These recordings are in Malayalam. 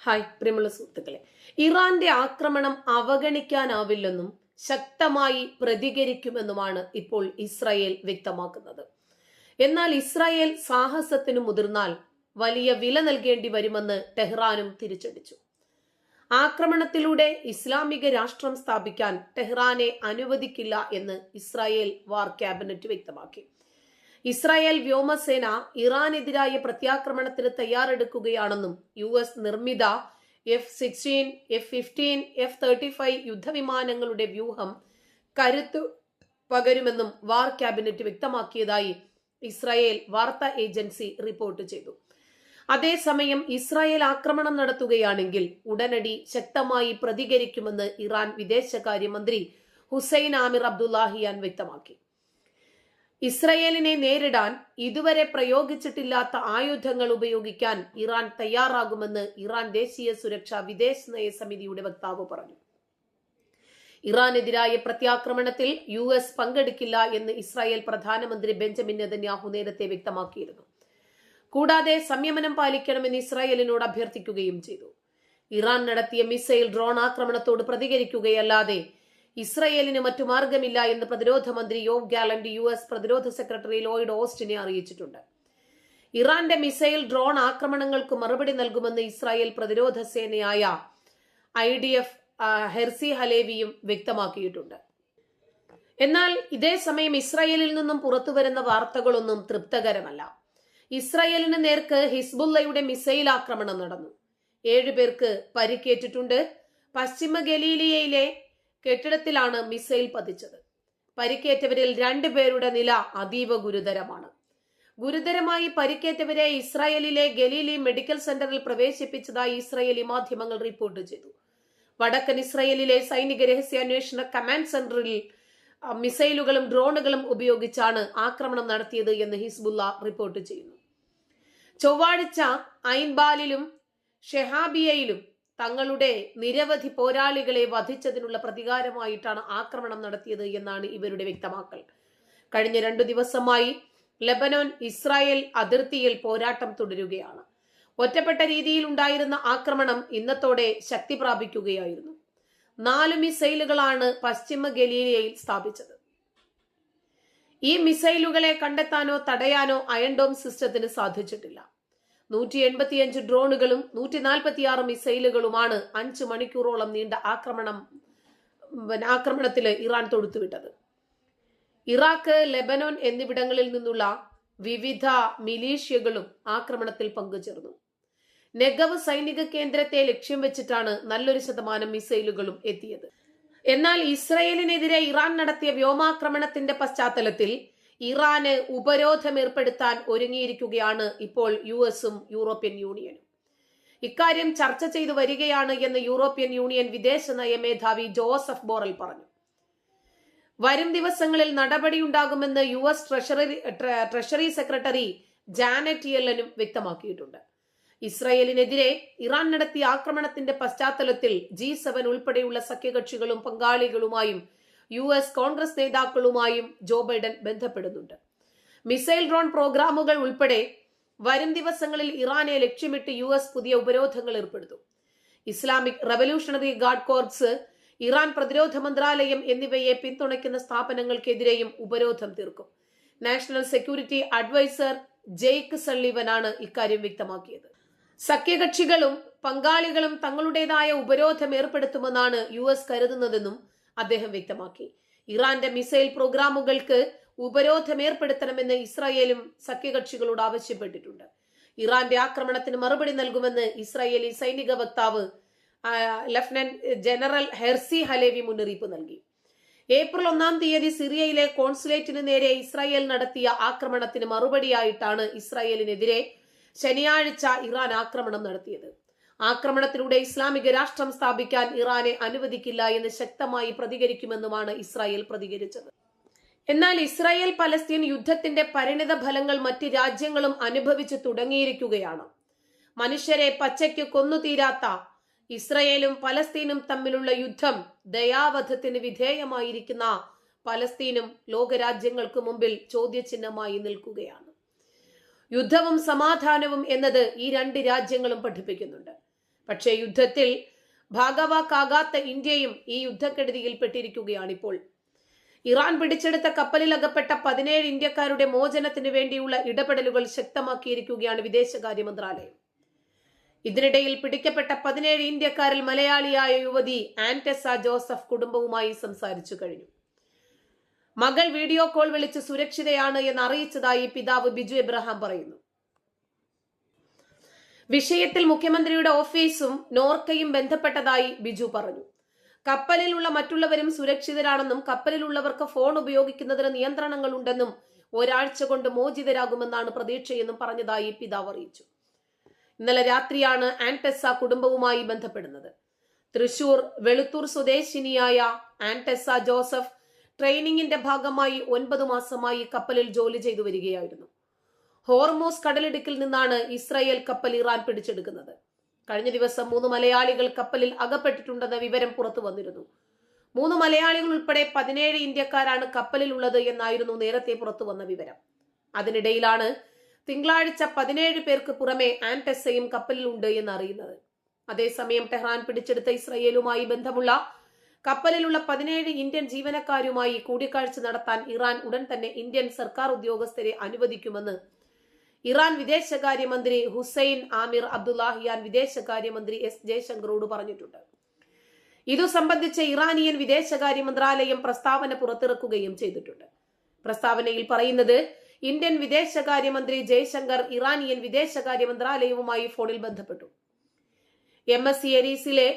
ഹായ് പ്രിയമുള്ള സുഹൃത്തുക്കളെ. ഇറാന്റെ ആക്രമണം അവഗണിക്കാനാവില്ലെന്നും ശക്തമായി പ്രതികരിക്കുമെന്നുമാണ് ഇപ്പോൾ ഇസ്രായേൽ വ്യക്തമാക്കുന്നത്. എന്നാൽ ഇസ്രായേൽ സാഹസത്തിന് മുതിർന്നാൽ വലിയ വില നൽകേണ്ടി വരുമെന്ന് ടെഹ്റാനും തിരിച്ചടിച്ചു. ആക്രമണത്തിലൂടെ ഇസ്ലാമിക രാഷ്ട്രം സ്ഥാപിക്കാൻ ടെഹ്റാനെ അനുവദിക്കില്ല എന്ന് ഇസ്രായേൽ വാർ ക്യാബിനറ്റ് വ്യക്തമാക്കി. ഇസ്രായേൽ വ്യോമസേന ഇറാനെതിരായ പ്രത്യാക്രമണത്തിന് തയ്യാറെടുക്കുകയാണെന്നും യു എസ് നിർമ്മിത F sixteen F fifteen F thirty five യുദ്ധവിമാനങ്ങളുടെ വ്യൂഹം കരുത്തു പകരുമെന്നും വാർ ക്യാബിനറ്റ് വ്യക്തമാക്കിയതായി ഇസ്രായേൽ വാർത്താ ഏജൻസി റിപ്പോർട്ട് ചെയ്തു. അതേസമയം ഇസ്രായേൽ ആക്രമണം നടത്തുകയാണെങ്കിൽ ഉടനടി ശക്തമായി പ്രതികരിക്കുമെന്ന് ഇറാൻ വിദേശകാര്യമന്ത്രി ഹുസൈൻ ആമിർ അബ്ദുല്ലാഹിയാൻ വ്യക്തമാക്കി. ഇസ്രയേലിനെ നേരിടാൻ ഇതുവരെ പ്രയോഗിച്ചിട്ടില്ലാത്ത ആയുധങ്ങൾ ഉപയോഗിക്കാൻ ഇറാൻ തയ്യാറാകുമെന്ന് ഇറാൻ ദേശീയ സുരക്ഷാ വിദേശ നയ സമിതിയുടെ വക്താവ് പറഞ്ഞു. ഇറാനെതിരായ പ്രത്യാക്രമണത്തിൽ യു എസ് പങ്കെടുക്കില്ല എന്ന് ഇസ്രായേൽ പ്രധാനമന്ത്രി ബെഞ്ചമിൻ നെതന്യാഹു നേരത്തെ വ്യക്തമാക്കിയിരുന്നു. കൂടാതെ സംയമനം പാലിക്കണമെന്ന് ഇസ്രായേലിനോട് അഭ്യർത്ഥിക്കുകയും ചെയ്തു. ഇറാൻ നടത്തിയ മിസൈൽ ഡ്രോൺ ആക്രമണത്തോട് പ്രതികരിക്കുകയല്ലാതെ ഇസ്രയേലിന് മറ്റു മാർഗമില്ല എന്ന് പ്രതിരോധ മന്ത്രി യോവ് ഗാലന്റ് യു എസ് പ്രതിരോധ സെക്രട്ടറി ലോയിഡ് ഓസ്റ്റിനെ അറിയിച്ചിട്ടുണ്ട്. ഇറാന്റെ മിസൈൽ ഡ്രോൺ ആക്രമണങ്ങൾക്ക് മറുപടി നൽകുമെന്ന് ഇസ്രായേൽ പ്രതിരോധ സേനയായ ഐ ഡി എഫ് ഹെർസി ഹലേവിയും വ്യക്തമാക്കിയിട്ടുണ്ട്. എന്നാൽ ഇതേ സമയം ഇസ്രായേലിൽ നിന്നും പുറത്തുവരുന്ന വാർത്തകളൊന്നും തൃപ്തകരമല്ല. ഇസ്രായേലിന് നേർക്ക് ഹിസ്ബുല്ലയുടെ മിസൈൽ ആക്രമണം നടന്നു. ഏഴുപേർക്ക് പരിക്കേറ്റിട്ടുണ്ട്. പശ്ചിമ ഗലീലിയയിലെ കെട്ടിടത്തിലാണ് മിസൈൽ പതിച്ചത്. പരിക്കേറ്റവരിൽ രണ്ടുപേരുടെ നില അതീവ ഗുരുതരമാണ്. ഗുരുതരമായി പരിക്കേറ്റവരെ ഇസ്രായേലിലെ ഗലീലി മെഡിക്കൽ സെന്ററിൽ പ്രവേശിപ്പിച്ചതായി ഇസ്രായേലി മാധ്യമങ്ങൾ റിപ്പോർട്ട് ചെയ്തു. വടക്കൻ ഇസ്രായേലിലെ സൈനിക രഹസ്യാന്വേഷണ കമാൻഡ് സെന്ററിൽ മിസൈലുകളും ഡ്രോണുകളും ഉപയോഗിച്ചാണ് ആക്രമണം നടത്തിയത് എന്ന് ഹിസ്ബുല്ല റിപ്പോർട്ട് ചെയ്യുന്നു. ചൊവ്വാഴ്ച ഐൻബാലിലും ഷെഹാബിയയിലും തങ്ങളുടെ നിരവധി പോരാളികളെ വധിച്ചതിനുള്ള പ്രതികാരമായിട്ടാണ് ആക്രമണം നടത്തിയത് എന്നാണ് ഇവരുടെ വ്യക്തമാക്കൽ. കഴിഞ്ഞ രണ്ടു ദിവസമായി ലെബനോൻ ഇസ്രായേൽ അതിർത്തിയിൽ പോരാട്ടം തുടരുകയാണ്. ഒറ്റപ്പെട്ട രീതിയിൽ ഉണ്ടായിരുന്ന ആക്രമണം ഇന്നത്തോടെ ശക്തി പ്രാപിക്കുകയായിരുന്നു. നാല് മിസൈലുകളാണ് പശ്ചിമ ഗലീലിയയിൽ സ്ഥാപിച്ചത്. ഈ മിസൈലുകളെ കണ്ടെത്താനോ തടയാനോ അയൺഡോം സിസ്റ്റത്തിന് സാധിച്ചിട്ടില്ല. നൂറ്റി എൺപത്തിയഞ്ച് ഡ്രോണുകളും നൂറ്റി നാൽപ്പത്തിയാറ് മിസൈലുകളുമാണ് അഞ്ചു മണിക്കൂറോളം നീണ്ട ആക്രമണം ആക്രമണത്തിൽ ഇറാൻ തൊടുത്തുവിട്ടത്. ഇറാഖ് ലെബനോൻ എന്നിവിടങ്ങളിൽ നിന്നുള്ള വിവിധ മിലീഷ്യകളും ആക്രമണത്തിൽ പങ്കുചേർന്നു. നെഗവ് സൈനിക കേന്ദ്രത്തെ ലക്ഷ്യം വെച്ചിട്ടാണ് നല്ലൊരു ശതമാനം മിസൈലുകളും എത്തിയത്. എന്നാൽ ഇസ്രയേലിനെതിരെ ഇറാൻ നടത്തിയ വ്യോമാക്രമണത്തിന്റെ പശ്ചാത്തലത്തിൽ ഇറാന് ഉപരോധം ഏർപ്പെടുത്താൻ ഒരുങ്ങിയിരിക്കുകയാണ് ഇപ്പോൾ യു എസും യൂറോപ്യൻ യൂണിയനും. ഇക്കാര്യം ചർച്ച ചെയ്തു വരികയാണ് എന്ന് യൂറോപ്യൻ യൂണിയൻ വിദേശ നയ മേധാവി ജോസഫ് ബോറൽ പറഞ്ഞു. വരും ദിവസങ്ങളിൽ നടപടിയുണ്ടാകുമെന്ന് U S treasury treasury secretary Janet യെല്ലനും വ്യക്തമാക്കിയിട്ടുണ്ട്. ഇസ്രയേലിനെതിരെ ഇറാൻ നടത്തിയ ആക്രമണത്തിന്റെ പശ്ചാത്തലത്തിൽ ജി സെവൻ ഉൾപ്പെടെയുള്ള സഖ്യകക്ഷികളും പങ്കാളികളുമായും യു എസ് കോൺഗ്രസ് നേതാക്കളുമായും ജോ ബൈഡൻ ബന്ധപ്പെടുന്നുണ്ട്. മിസൈൽ ഡ്രോൺ പ്രോഗ്രാമുകൾ ഉൾപ്പെടെ വരും ദിവസങ്ങളിൽ ഇറാനെ ലക്ഷ്യമിട്ട് യു എസ് പുതിയ ഉപരോധങ്ങൾ ഏർപ്പെടുത്തും Islamic revolutionary guard corps Iran പ്രതിരോധ മന്ത്രാലയം എന്നിവയെ പിന്തുണയ്ക്കുന്ന സ്ഥാപനങ്ങൾക്കെതിരെയും ഉപരോധം തീർക്കും. നാഷണൽ സെക്യൂരിറ്റി അഡ്വൈസർ ജെയ്ക്ക് സള്ളിവനാണ് ഇക്കാര്യം വ്യക്തമാക്കിയത്. സഖ്യകക്ഷികളും പങ്കാളികളും തങ്ങളുടേതായ ഉപരോധം ഏർപ്പെടുത്തുമെന്നാണ് യു എസ് കരുതുന്നതെന്നും അദ്ദേഹം വ്യക്തമാക്കി. ഇറാന്റെ മിസൈൽ പ്രോഗ്രാമുകൾക്ക് ഉപരോധം ഏർപ്പെടുത്തണമെന്ന് ഇസ്രായേലും സഖ്യകക്ഷികളോട് ആവശ്യപ്പെട്ടിട്ടുണ്ട്. ഇറാന്റെ ആക്രമണത്തിന് മറുപടി നൽകുമെന്ന് ഇസ്രായേലി സൈനിക വക്താവ് ലഫ്റ്റനന്റ് ജനറൽ ഹെർസി ഹലേവി മുന്നറിയിപ്പ് നൽകി. ഏപ്രിൽ ഒന്നാം തീയതി സിറിയയിലെ കോൺസുലേറ്റിന് നേരെ ഇസ്രായേൽ നടത്തിയ ആക്രമണത്തിന് മറുപടിയായിട്ടാണ് ഇസ്രായേലിനെതിരെ ശനിയാഴ്ച ഇറാൻ ആക്രമണം നടത്തിയത്. ആക്രമണത്തിലൂടെ ഇസ്ലാമിക രാഷ്ട്രം സ്ഥാപിക്കാൻ ഇറാനെ അനുവദിക്കില്ല എന്ന് ശക്തമായി പ്രതികരിക്കുമെന്നുമാണ് ഇസ്രായേൽ പ്രതികരിച്ചത്. എന്നാൽ ഇസ്രായേൽ പലസ്തീൻ യുദ്ധത്തിന്റെ പരിണിത ഫലങ്ങൾ മറ്റ് രാജ്യങ്ങളും അനുഭവിച്ചു തുടങ്ങിയിരിക്കുകയാണ്. മനുഷ്യരെ പച്ചയ്ക്ക് കൊന്നുതീരാത്ത ഇസ്രയേലും പലസ്തീനും തമ്മിലുള്ള യുദ്ധം ദയാവധത്തിന് വിധേയമായിരിക്കുന്ന പലസ്തീനും ലോകരാജ്യങ്ങൾക്ക് മുമ്പിൽ ചോദ്യചിഹ്നമായി നിൽക്കുകയാണ്. യുദ്ധവും സമാധാനവും എന്നത് ഈ രണ്ട് രാജ്യങ്ങളും പഠിപ്പിക്കുന്നുണ്ട്. പക്ഷേ യുദ്ധത്തിൽ ഭാഗവാക്കാകാത്ത ഇന്ത്യയും ഈ യുദ്ധക്കെടുതിയിൽപ്പെട്ടിരിക്കുകയാണിപ്പോൾ. ഇറാൻ പിടിച്ചെടുത്ത കപ്പലിൽ അകപ്പെട്ട പതിനേഴ് ഇന്ത്യക്കാരുടെ മോചനത്തിന് വേണ്ടിയുള്ള ഇടപെടലുകൾ ശക്തമാക്കിയിരിക്കുകയാണ് വിദേശകാര്യ മന്ത്രാലയം. ഇതിനിടയിൽ പിടിക്കപ്പെട്ട പതിനേഴ് ഇന്ത്യക്കാരിൽ മലയാളിയായ യുവതി ആന്റസ ജോസഫ് കുടുംബവുമായി സംസാരിച്ചു കഴിഞ്ഞു. മകൾ വീഡിയോ കോൾ വിളിച്ച് സുരക്ഷിതയാണ് എന്ന് അറിയിച്ചതായി പിതാവ് ബിജു എബ്രഹാം പറയുന്നു. വിഷയത്തിൽ മുഖ്യമന്ത്രിയുടെ ഓഫീസും നോർക്കയും ബന്ധപ്പെട്ടതായി ബിജു പറഞ്ഞു. കപ്പലിലുള്ള മറ്റുള്ളവരും സുരക്ഷിതരാണെന്നും കപ്പലിലുള്ളവർക്ക് ഫോൺ ഉപയോഗിക്കുന്നതിന് നിയന്ത്രണങ്ങളുണ്ടെന്നും ഒരാഴ്ച കൊണ്ട് മോചിതരാകുമെന്നാണ് പ്രതീക്ഷയെന്നും പറഞ്ഞതായി പിതാവ് അറിയിച്ചു. ഇന്നലെ രാത്രിയാണ് ആൻടെസ കുടുംബവുമായി ബന്ധപ്പെടുന്നത്. തൃശൂർ വെളുത്തൂർ സ്വദേശിനിയായ ആൻടെസ ജോസഫ് ട്രെയിനിങ്ങിന്റെ ഭാഗമായി ഒൻപത് മാസമായി കപ്പലിൽ ജോലി ചെയ്തു വരികയായിരുന്നു. ഹോർമോസ് കടലിടുക്കിൽ നിന്നാണ് ഇസ്രായേൽ കപ്പൽ ഇറാൻ പിടിച്ചെടുക്കുന്നത്. കഴിഞ്ഞ ദിവസം മൂന്ന് മലയാളികൾ കപ്പലിൽ അകപ്പെട്ടിട്ടുണ്ടെന്ന വിവരം പുറത്തു വന്നിരുന്നു. മൂന്ന് മലയാളികൾ ഉൾപ്പെടെ പതിനേഴ് ഇന്ത്യക്കാരാണ് കപ്പലിൽ ഉള്ളത് എന്നായിരുന്നു നേരത്തെ പുറത്തു വന്ന വിവരം. അതിനിടയിലാണ് തിങ്കളാഴ്ച പതിനേഴ് പേർക്ക് പുറമെ ആൻടെസയും കപ്പലിലുണ്ട് എന്ന് അറിയുന്നത് അതേസമയം ടെഹ്റാൻ പിടിച്ചെടുത്ത ഇസ്രയേലുമായി ബന്ധമുള്ള കപ്പലിലുള്ള പതിനേഴ് ഇന്ത്യൻ ജീവനക്കാരുമായി കൂടിക്കാഴ്ച നടത്താൻ ഇറാൻ ഉടൻ തന്നെ ഇന്ത്യൻ സർക്കാർ ഉദ്യോഗസ്ഥരെ അനുവദിക്കുമെന്ന് ഇറാൻ വിദേശകാര്യമന്ത്രി ഹുസൈൻ ആമിർ അബ്ദുല്ലാഹിയാൻ വിദേശകാര്യമന്ത്രി എസ് ജയശങ്കറോട് പറഞ്ഞിട്ടുണ്ട്. ഇതു സംബന്ധിച്ച് ഇറാനിയൻ വിദേശകാര്യ മന്ത്രാലയം പ്രസ്താവന പുറത്തിറക്കുകയും ചെയ്തിട്ടുണ്ട്. പ്രസ്താവനയിൽ പറയുന്നത് ഇന്ത്യൻ വിദേശകാര്യമന്ത്രി ജയശങ്കർ ഇറാനിയൻ വിദേശകാര്യ മന്ത്രാലയവുമായി ഫോണിൽ ബന്ധപ്പെട്ടു. എം എസ് സിയറീസിലെ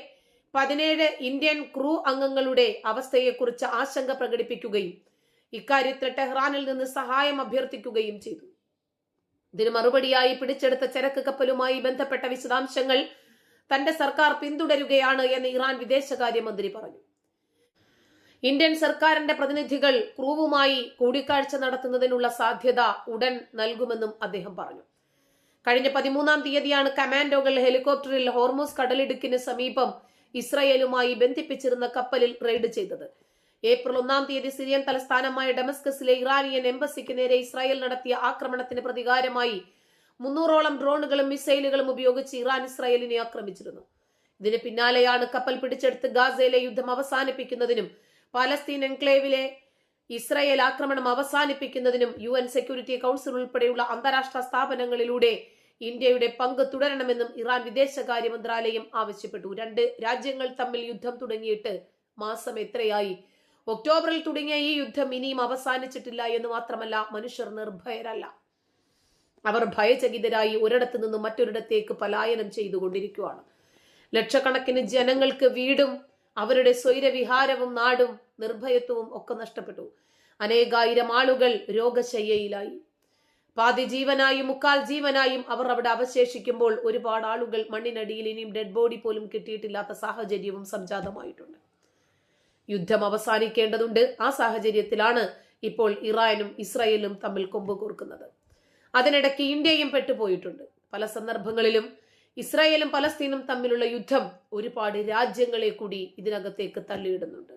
പതിനേഴ് ഇന്ത്യൻ ക്രൂ അംഗങ്ങളുടെ അവസ്ഥയെക്കുറിച്ച് ആശങ്ക പ്രകടിപ്പിക്കുകയും ഇക്കാര്യത്തിൽ ടെഹ്റാനിൽ നിന്ന് സഹായം അഭ്യർത്ഥിക്കുകയും ചെയ്തു. ഇതിന് മറുപടിയായി പിടിച്ചെടുത്ത ചരക്ക് കപ്പലുമായി ബന്ധപ്പെട്ട വിശദാംശങ്ങൾ തന്റെ സർക്കാർ പിന്തുടരുകയാണ് എന്ന് ഇറാൻ വിദേശകാര്യമന്ത്രി പറഞ്ഞു. ഇന്ത്യൻ സർക്കാരിന്റെ പ്രതിനിധികൾ ക്രൂവുമായി കൂടിക്കാഴ്ച നടത്തുന്നതിനുള്ള സാധ്യത ഉടൻ നൽകുമെന്നും അദ്ദേഹം പറഞ്ഞു. കഴിഞ്ഞ പതിമൂന്നാം തീയതിയാണ് കമാൻഡോകൾ ഹെലികോപ്റ്ററിൽ ഹോർമോസ് കടലിടുക്കിന് സമീപം ഇസ്രയേലുമായി ബന്ധിപ്പിച്ചിരുന്ന കപ്പലിൽ റെയ്ഡ് ചെയ്തത്. ഏപ്രിൽ ഒന്നാം തീയതി സിറിയൻ തലസ്ഥാനമായ ഡെമസ്കസിലെ ഇറാനിയൻ എംബസിക്ക് നേരെ ഇസ്രായേൽ നടത്തിയ ആക്രമണത്തിന് പ്രതികാരമായി മുന്നൂറോളം ഡ്രോണുകളും മിസൈലുകളും ഉപയോഗിച്ച് ഇറാൻ ഇസ്രായേലിനെ ആക്രമിച്ചിരുന്നു. ഇതിന് പിന്നാലെയാണ് കപ്പൽ പിടിച്ചെടുത്ത് ഗാസയിലെ യുദ്ധം അവസാനിപ്പിക്കുന്നതിനും പാലസ്തീൻ എൻക്ലേവിലെ ഇസ്രായേൽ ആക്രമണം അവസാനിപ്പിക്കുന്നതിനും യു എൻ സെക്യൂരിറ്റി കൌൺസിൽ ഉൾപ്പെടെയുള്ള അന്താരാഷ്ട്ര സ്ഥാപനങ്ങളിലൂടെ ഇന്ത്യയുടെ പങ്ക് തുടരണമെന്നും ഇറാൻ വിദേശകാര്യ മന്ത്രാലയം ആവശ്യപ്പെട്ടു. രണ്ട് രാജ്യങ്ങൾ തമ്മിൽ യുദ്ധം തുടങ്ങിയിട്ട് മാസം എത്രയായി? ഒക്ടോബറിൽ തുടങ്ങിയ ഈ യുദ്ധം ഇനിയും അവസാനിച്ചിട്ടില്ല എന്ന് മാത്രമല്ല മനുഷ്യർ നിർഭയരല്ല. അവർ ഭയചകിതരായി ഒരിടത്തു നിന്നും മറ്റൊരിടത്തേക്ക് പലായനം ചെയ്തുകൊണ്ടിരിക്കുകയാണ് ലക്ഷക്കണക്കിന് ജനങ്ങൾക്ക് വീടും അവരുടെ സ്വൈരവിഹാരവും നാടും നിർഭയത്വവും ഒക്കെ നഷ്ടപ്പെട്ടു. അനേകായിരം ആളുകൾ രോഗശയ്യയിലായി. പാതി ജീവനായും മുക്കാൽ ജീവനായും അവർ അവിടെ അവശേഷിക്കുമ്പോൾ ഒരുപാട് ആളുകൾ മണ്ണിനടിയിൽ ഇനിയും ഡെഡ് ബോഡി പോലും കിട്ടിയിട്ടില്ലാത്ത സാഹചര്യവും സംജാതമായിട്ടുണ്ട്. യുദ്ധം അവസാനിക്കേണ്ടതുണ്ട്. ആ സാഹചര്യത്തിലാണ് ഇപ്പോൾ ഇറാനും ഇസ്രായേലും തമ്മിൽ കൊമ്പ് കോർക്കുന്നത്. അതിനിടയ്ക്ക് ഇന്ത്യയും പെട്ടുപോയിട്ടുണ്ട്. പല സന്ദർഭങ്ങളിലും ഇസ്രായേലും പലസ്തീനും തമ്മിലുള്ള യുദ്ധം ഒരുപാട് രാജ്യങ്ങളെ കൂടി ഇതിനകത്തേക്ക് തള്ളിയിടുന്നുണ്ട്.